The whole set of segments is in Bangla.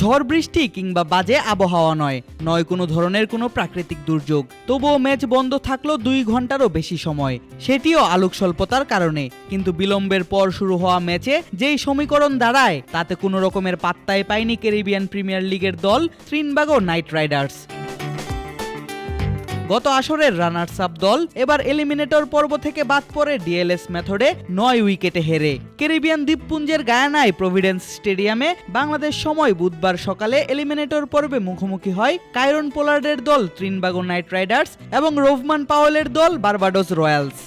ঝড় বৃষ্টি কিংবা বাজে আবহাওয়া নয় নয় কোনো ধরনের কোনো প্রাকৃতিক দুর্যোগ। তবুও ম্যাচ বন্ধ থাকল দুই ঘন্টারও বেশি সময়। সেটিও আলোক স্বল্পতার কারণে। কিন্তু বিলম্বের পর শুরু হওয়া ম্যাচে যেই সমীকরণ দাঁড়ায়, তাতে কোনো রকমের পাত্তাই পায়নি ক্যারিবিয়ান প্রিমিয়ার লিগের দল, ত্রিনবাগো নাইট রাইডার্স। গত আসরের রানার্স আপ দল এবার এলিমিনেটর পর্ব থেকে বাদ পড়ে ডিএলএস মেথডে নয় উইকেটে হেরে। ক্যারিবিয়ান দ্বীপপুঞ্জের গায়ানায় প্রভিডেন্স স্টেডিয়ামে বাংলাদেশ সময় বুধবার সকালে এলিমিনেটর পর্বে মুখোমুখি হয় কাইরন পোলার্ডের দল ত্রিনবাগো নাইট রাইডার্স এবং রোভমান পাওয়েলের দল বারবাডোস রয়্যালস।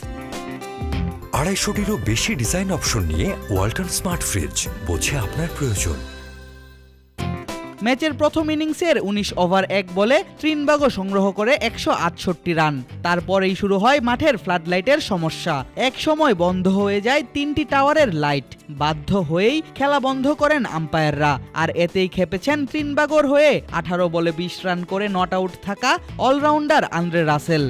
আড়াইশোটিরও বেশি ডিজাইন অপশন নিয়ে ওয়ালটন স্মার্ট ফ্রিজ, বোঝে আপনার প্রয়োজন। ম্যাচের প্রথম ইনিংসের উনিশ ওভার এক বলে ত্রিনবাগো সংগ্রহ করে একশো আটষট্টি রান। তারপরেই শুরু হয় মাঠের ফ্লাড লাইটের সমস্যা। এক সময় বন্ধ হয়ে যায় তিনটি টাওয়ারের লাইট বাধ্য হয়েই খেলা বন্ধ করেন আম্পায়াররা আর এতেই খেপেছেন ত্রিনবাগোর হয়ে আঠারো বলে বিশ রান করে নট আউট থাকা অলরাউন্ডার আন্দ্রে রাসেল।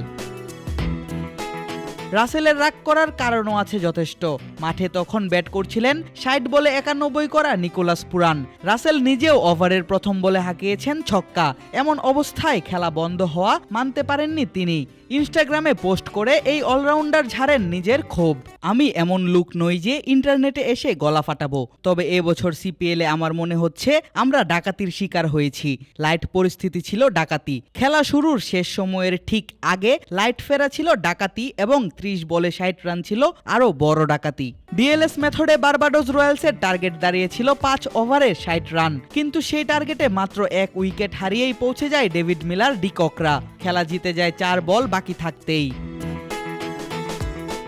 রাসেলের রাগ করার কারণও আছে যথেষ্ট। মাঠে তখন ব্যাট করছিলেন ষাট বলে একানব্বই করা নিকোলাস পুরান। রাসেল নিজেও ওভারের প্রথম বলে হাঁকিয়েছেন ছক্কা। এমন অবস্থায় খেলা বন্ধ হওয়া মানতে পারেননি তিনি। ইনস্টাগ্রামে পোস্ট করে এই অলরাউন্ডার ঝাড়েন নিজের ক্ষোভ। আমি এমন লুক নই যে ইন্টারনেটে এসে গলা ফাটাবো। তবে এবছর সিপিএলে আমার মনে হচ্ছে আমরা ডাকাতির শিকার হয়েছি। লাইট পরিস্থিতি ছিল ডাকাতি। খেলা শুরুর শেষ সময়ের ঠিক আগে লাইট ফেরা ছিল ডাকাতি এবং ত্রিশ বলে ষাট রান ছিল, আরও বড় ডাকাতি। ডিএলএস মেথডে বারবাডোস রয়্যালসের টার্গেট দাঁড়িয়েছিল পাঁচ ওভারে ষাট রান, কিন্তু সেই টার্গেটে মাত্র এক উইকেট হারিয়েই পৌঁছে যায় ডেভিড মিলার ডিককরা। খেলা জিতে যায় চার বল বাকি থাকতেই।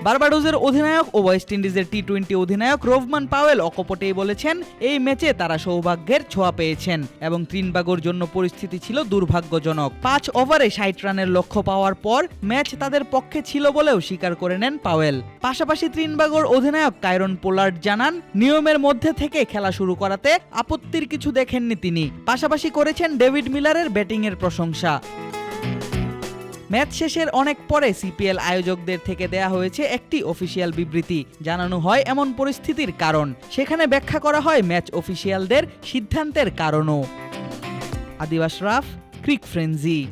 বারবাডোজের অধিনায়ক ও ওয়েস্ট ইন্ডিজের টি টোয়েন্টি অধিনায়ক রোভমান পাওয়েল অকপটেই বলেছেন, এই ম্যাচে তারা সৌভাগ্যের ছোঁয়া পেয়েছেন এবং ত্রিনবাগোর জন্য পরিস্থিতি ছিল দুর্ভাগ্যজনক। পাঁচ ওভারে ষাট রানের লক্ষ্য পাওয়ার পর ম্যাচ তাদের পক্ষে ছিল বলেও স্বীকার করে নেন পাওয়েল। পাশাপাশি ত্রিনবাগোর অধিনায়ক কাইরন পোলার্ড জানান, নিয়মের মধ্যে থেকে খেলা শুরু করাতে আপত্তির কিছু দেখেননি তিনি। পাশাপাশি করেছেন ডেভিড মিলারের ব্যাটিংয়ের প্রশংসা। ম্যাচ শেষের অনেক পরে সিপিএল আয়োজকদের থেকে দেয়া হয়েছে একটি অফিসিয়াল বিবৃতি। জানানো হয় এমন পরিস্থিতির কারণ। সেখানে ব্যাখ্যা করা হয় ম্যাচ অফিসিয়ালদের সিদ্ধান্তের কারণও। আদিবাস রাফ, ক্রিক ফ্রেঞ্জি